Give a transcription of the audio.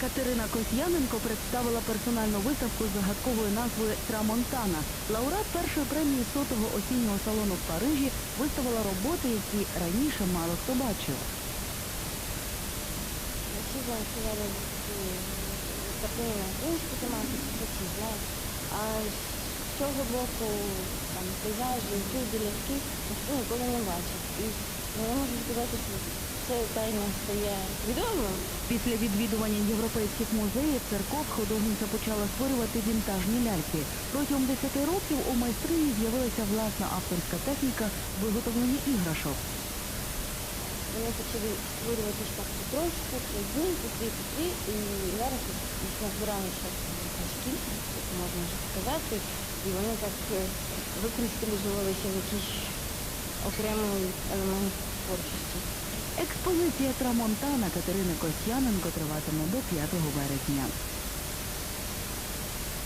Катерина Косьяненко представила персональну виставку з загадковою назвою Трамонтана. Лауреат першої премії сотого осіннього салону в Парижі виставила роботи, які раніше мало хто бачив. Українську тематику, це всі знають. А з цього боку там пейзажі, люди, ліски, ніхто ніколи не бачив. І ну, я можу сказати, що це тайна стає відомою. Після відвідування європейських музеїв, церков, художниця почала створювати вінтажні ляльки. Протягом 10 років у майстрині з'явилася власна авторська техніка виготовлення іграшок. Вони почали створювати дві, по дві, і зараз ми назбирали ще як можна вже сказати, і вони так е, викристалізувалися в якийсь окремий елемент творчості. Експозиція Трамонтана Катерини Костяненко триватиме до 5 березня.